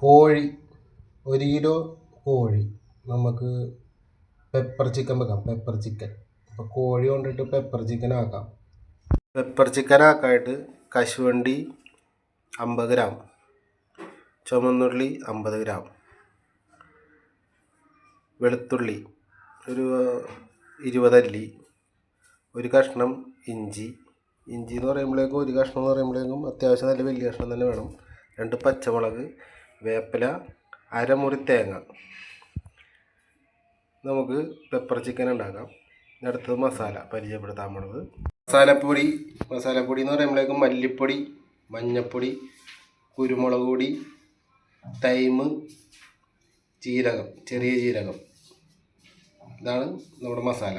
കോഴി ഒരു കിലോ കോഴി നമുക്ക് പെപ്പർ ചിക്കൻ വെക്കാം പെപ്പർ ചിക്കൻ അപ്പോൾ കോഴി കൊണ്ടിട്ട് പെപ്പർ ചിക്കൻ ആക്കാം. പെപ്പർ ചിക്കൻ ആക്കായിട്ട് കശുവണ്ടി അമ്പത് ഗ്രാം ചുമന്നുള്ളി അമ്പത് ഗ്രാം വെളുത്തുള്ളി ഒരു ഇരുപതല്ലി ഒരു കഷ്ണം ഇഞ്ചി. ഇഞ്ചി എന്ന് പറയുമ്പോഴേക്കും ഒരു കഷ്ണം എന്ന് പറയുമ്പോഴേക്കും അത്യാവശ്യം നല്ല വലിയ കഷ്ണം തന്നെ വേണം. രണ്ട് പച്ചമുളക് വേപ്പില അരമുറി തേങ്ങ. നമുക്ക് പെപ്പർ ചിക്കൻ ഉണ്ടാക്കാം. അടുത്തത് മസാല പരിചയപ്പെടുത്താൻ പോണത്. മസാലപ്പൊടി മസാലപ്പൊടി എന്ന് പറയുമ്പോഴേക്കും മല്ലിപ്പൊടി മഞ്ഞൾപ്പൊടി കുരുമുളക് പൊടി തൈമ് ജീരകം ചെറിയ ജീരകം. ഇതാണ് നമ്മുടെ മസാല.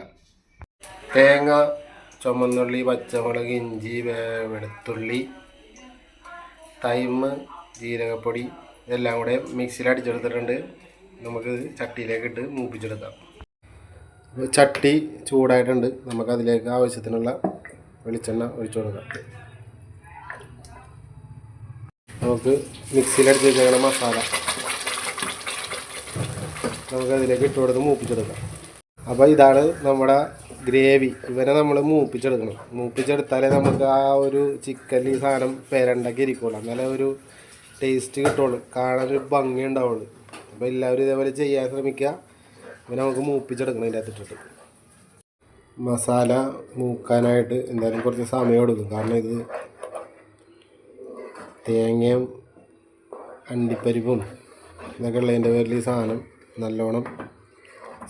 തേങ്ങ ചുമന്നുള്ളി പച്ചമുളക് ഇഞ്ചി വെളുത്തുള്ളി തൈമ് ജീരകപ്പൊടി ഇതെല്ലാം കൂടെ മിക്സിയിൽ അടിച്ചെടുത്തിട്ടുണ്ട്. നമുക്ക് ചട്ടിയിലേക്ക് ഇട്ട് മൂപ്പിച്ചെടുക്കാം. ചട്ടി ചൂടായിട്ടുണ്ട്. നമുക്ക് അതിലേക്ക് ആവശ്യത്തിനുള്ള വെളിച്ചെണ്ണ ഒഴിച്ചു കൊടുക്കാം. നമുക്ക് മിക്സിയിൽ അടിച്ച് വെച്ചേക്കണ മസാല നമുക്കതിലേക്ക് ഇട്ട് കൊടുത്ത് മൂപ്പിച്ചെടുക്കാം. അപ്പോൾ ഇതാണ് നമ്മുടെ ഗ്രേവി. ഇവരെ നമ്മൾ മൂപ്പിച്ചെടുക്കണം. മൂപ്പിച്ചെടുത്താലേ നമുക്ക് ആ ഒരു ചിക്കനിൽ സാധനം പെരണ്ടൊക്കെ ഇരിക്കുള്ളൂ. ഒരു ടേസ്റ്റ് കിട്ടുള്ളൂ. കാണാൻ ഒരു ഭംഗി ഉണ്ടാവുള്ളൂ അപ്പോൾ എല്ലാവരും ഇതേപോലെ ചെയ്യാൻ ശ്രമിക്കുക. പിന്നെ നമുക്ക് മൂപ്പിച്ചെടുക്കണം ഇതിന്റെ അകത്തിട്ടിട്ട്. മസാല മൂക്കാനായിട്ട് എന്തായാലും കുറച്ച് സമയം എടുക്കും. കാരണം ഇത് തേങ്ങയും അണ്ടിപ്പരിപ്പും ഇതൊക്കെ ഉള്ളതിന്റെ പേരിൽ ഈ സാധനം നല്ലോണം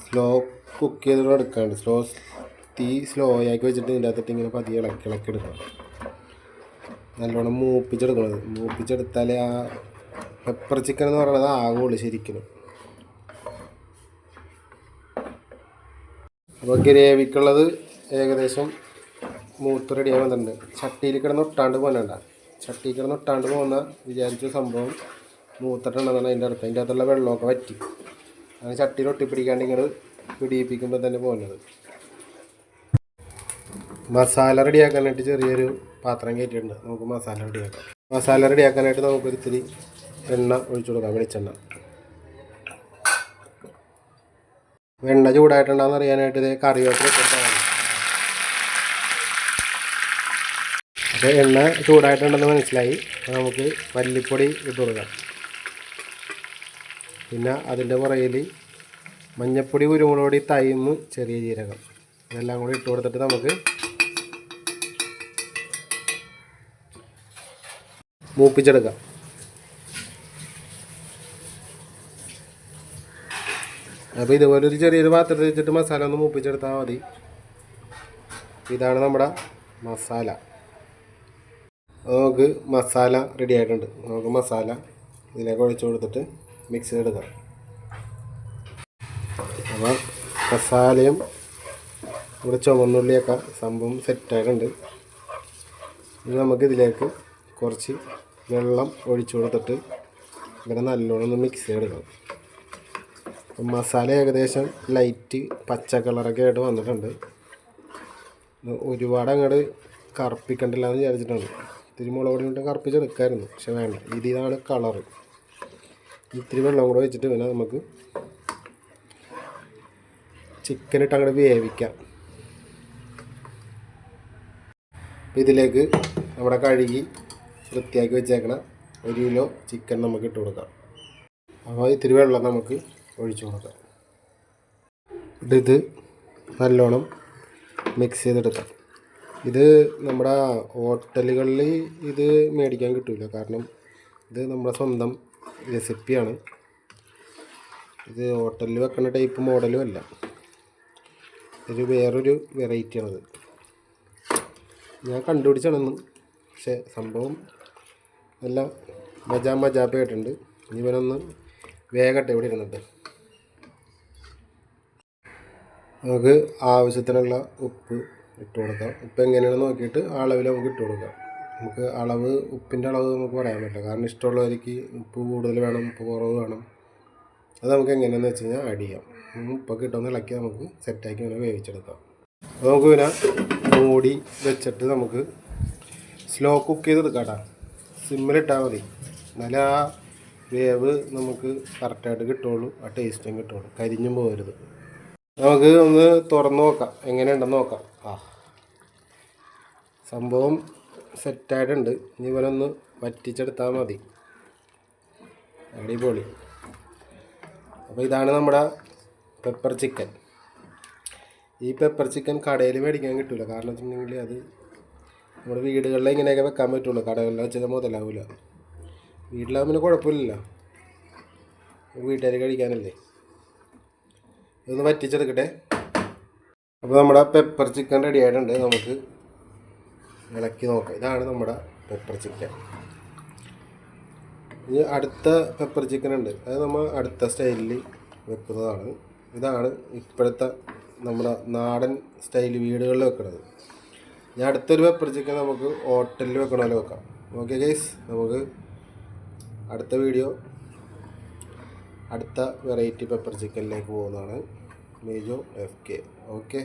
സ്ലോ കുക്ക് ചെയ്തിട്ട് എടുക്കാണ്ട് സ്ലോ തീ സ്ലോ ആക്കി വെച്ചിട്ട് ഇതിന്റെ അകത്തിട്ട് ഇങ്ങനെ പതിയെ ഇളക്കി ഇളക്കി എടുക്കണം. നല്ലോണം മൂപ്പിച്ചെടുക്കണത് മൂപ്പിച്ചെടുത്താലേ ആ പെപ്പർ ചിക്കൻ എന്ന് പറയുന്നത് ആകുള്ളൂ ശരിക്കും. അപ്പോൾ ഗ്രേവിക്കുള്ളത് ഏകദേശം മൂത്ത് റെഡിയായി വന്നിട്ടുണ്ട്. ചട്ടിയിൽ കിടന്ന് ഒട്ടാണ്ട് പോകണ്ട. ചട്ടിയിൽ കിടന്ന് ഒട്ടാണ്ട് പോകുന്ന വിചാരിച്ച സംഭവം മൂത്തിട്ടുണ്ടെന്നാണ് അതിന്റെ അർത്ഥം. അതിന്റെ അകത്തുള്ള വെള്ളമൊക്കെ വറ്റി. അങ്ങനെ ചട്ടിയിൽ ഒട്ടിപ്പിടിക്കാണ്ട് ഇങ്ങോട്ട് പിടിയിപ്പിക്കുമ്പോൾ തന്നെ പോകുന്നത്. മസാല റെഡിയാക്കാനായിട്ട് ചെറിയൊരു പാത്രം കയറ്റിയിട്ടുണ്ട്. നമുക്ക് മസാല റെഡിയാക്കാം. മസാല റെഡിയാക്കാനായിട്ട് നമുക്ക് ഒരിത്തിരി എണ്ണ ഒഴിച്ചു കൊടുക്കാം വെളിച്ചെണ്ണ. എണ്ണ ചൂടായിട്ടുണ്ടെന്ന് അറിയാനായിട്ട് ഇത് കറിവേപ്പില അപ്പോൾ എണ്ണ ചൂടായിട്ടുണ്ടെന്ന് മനസ്സിലായി. നമുക്ക് മല്ലിപ്പൊടി ഇട്ട് കൊടുക്കാം. പിന്നെ അതിന്റെ പുറകിൽ മഞ്ഞപ്പൊടി കുരുമുളക് പൊടി തൈമ് ചെറിയ ജീരകം. ഇതെല്ലാം കൂടി ഇട്ട് കൊടുത്തിട്ട് നമുക്ക് മൂപ്പിച്ചെടുക്കാം. അപ്പോൾ ഇതുപോലെ ഒരു ചെറിയൊരു പാത്രത്തിൽ വെച്ചിട്ട് മസാല ഒന്ന് മൂപ്പിച്ചെടുത്താൽ മതി. ഇതാണ് നമ്മുടെ മസാല. നമുക്ക് മസാല റെഡി ആയിട്ടുണ്ട്. നമുക്ക് മസാല ഇതിലേക്ക് ഒഴിച്ചു കൊടുത്തിട്ട് മിക്സ് ചെയ്തെടുക്കാം. അപ്പോൾ മസാലയും ഇവിടെ ചുവന്നുള്ളിയൊക്കെ സംഭവം സെറ്റായിട്ടുണ്ട് ഇനി നമുക്ക് ഇതിലേക്ക് കുറച്ച് വെള്ളം ഒഴിച്ചു കൊടുത്തിട്ട് ഇങ്ങനെ നല്ലോണം ഒന്ന് മിക്സ് ചെയ്തെടുക്കണം. മസാല ഏകദേശം ലൈറ്റ് പച്ച കളറൊക്കെ ആയിട്ട് വന്നിട്ടുണ്ട്. ഒരുപാട് അങ്ങോട്ട് കറുപ്പിക്കണ്ടില്ല എന്ന് വിചാരിച്ചിട്ടുണ്ട്. ഇത്തിരി മുളക് കൊണ്ട് കറുപ്പിച്ചെടുക്കായിരുന്നു പക്ഷെ വേണ്ട. ഇതിനാണ് കളറ് ഇത്തിരി വെള്ളം കൂടെ വെച്ചിട്ട് പിന്നെ നമുക്ക് ചിക്കൻ ഇട്ട് അങ്ങോട്ട് വേവിക്കാം. ഇതിലേക്ക് നമ്മുടെ കഴുകി വൃത്തിയാക്കി വെച്ചേക്കണ ഒരു കിലോ ചിക്കൻ നമുക്ക് ഇട്ട് കൊടുക്കാം. അപ്പോൾ ഇത്തിരി വെള്ളം നമുക്ക് ഒഴിച്ചു കൊടുക്കാം. ഇത് നല്ലോണം മിക്സ് ചെയ്തെടുക്കാം. ഇത് നമ്മുടെ ഹോട്ടലുകളിൽ ഇത് മേടിക്കാൻ കിട്ടില്ല കാരണം ഇത് നമ്മുടെ സ്വന്തം റെസിപ്പിയാണ് ഇത് ഹോട്ടലിൽ വെക്കുന്ന ടൈപ്പ് മോഡലും അല്ല. ഇത് വേറൊരു വെറൈറ്റിയാണത് ഞാൻ കണ്ടുപിടിച്ചാണെന്ന് പക്ഷേ സംഭവം നല്ല മജാമ ജാപ്പയായിട്ടുണ്ട് ഇവനൊന്ന് വേഗട്ടെ ഇവിടെ ഇരുന്നിട്ട്. നമുക്ക് ആവശ്യത്തിനുള്ള ഉപ്പ് ഇട്ട് കൊടുക്കാം. ഉപ്പ് എങ്ങനെയാണെന്ന് നോക്കിയിട്ട് അളവിൽ നമുക്ക് ഇട്ട് കൊടുക്കാം. നമുക്ക് അളവ് ഉപ്പിന്റെ അളവ് നമുക്ക് പറയാൻ പറ്റില്ല. കാരണം ഇഷ്ടമുള്ളവർക്ക് ഉപ്പ് കൂടുതൽ വേണം ഉപ്പ് കുറവ് വേണം. അത് നമുക്ക് എങ്ങനെയാണെന്ന് വെച്ച് കഴിഞ്ഞാൽ ആഡ് ചെയ്യാം. ഉപ്പ് ഉപ്പൊക്കെ ഇട്ടൊന്ന് ഇളക്കി നമുക്ക് സെറ്റാക്കി ഇങ്ങനെ വേവിച്ചെടുക്കാം. അപ്പോൾ നമുക്ക് പിന്നെ മൂടി വെച്ചിട്ട് നമുക്ക് സ്ലോ കുക്ക് ചെയ്തെടുക്കാം കേട്ടോ. സിമ്മിലിട്ടാൽ മതി. എന്നാലേ ആ വേവ് നമുക്ക് കറക്റ്റായിട്ട് കിട്ടുള്ളൂ. ആ ടേസ്റ്റും കിട്ടുള്ളൂ. കരിഞ്ഞും പോകരുത്. നമുക്ക് ഒന്ന് തുറന്ന് നോക്കാം. എങ്ങനെയുണ്ടെന്ന് നോക്കാം. ആ. സംഭവം സെറ്റായിട്ടുണ്ട് ഇനി ഇവനൊന്ന് വറ്റിച്ചെടുത്താൽ മതി. അടിപൊളി. അപ്പോൾ ഇതാണ് നമ്മുടെ പെപ്പർ ചിക്കൻ ഈ പെപ്പർ ചിക്കൻ കടയിൽ മേടിക്കാൻ കിട്ടില്ല കാരണം വെച്ചിട്ടുണ്ടെങ്കിൽ അത് നമ്മുടെ വീടുകളിൽ ഇങ്ങനെയൊക്കെ വെക്കാൻ പറ്റുള്ളൂ. കടകളിൽ വെച്ചാൽ മുതലാവില്ല വീട്ടിലാകുമ്പോൾ പിന്നെ കുഴപ്പമില്ലല്ലോ. വീട്ടുകാർ കഴിക്കാനല്ലേ. ഇതൊന്ന് വറ്റിച്ചെടുക്കട്ടെ. അപ്പോൾ നമ്മുടെ പെപ്പർ ചിക്കൻ റെഡി ആയിട്ടുണ്ട്. നമുക്ക് ഇളക്കി നോക്കാം. ഇതാണ് നമ്മുടെ പെപ്പർ ചിക്കൻ ഇനി അടുത്ത പെപ്പർ ചിക്കൻ ഉണ്ട്. അത് നമ്മൾ അടുത്ത സ്റ്റൈലിൽ വെക്കുന്നതാണ്. ഇതാണ് ഇപ്പോഴത്തെ നമ്മുടെ നാടൻ സ്റ്റൈൽ വീടുകളിൽ വെക്കുന്നത്. ഇനി അടുത്തൊരു പെപ്പർ ചിക്കൻ നമുക്ക് ഹോട്ടലിൽ വെക്കണമല്ലോ വെക്കാം. ഓക്കെ ഗൈസ് നമുക്ക് അടുത്ത വീഡിയോ അടുത്ത വെറൈറ്റി പെപ്പർ ചിക്കനിലേക്ക് പോകുന്നതാണ്. Mejo F K okay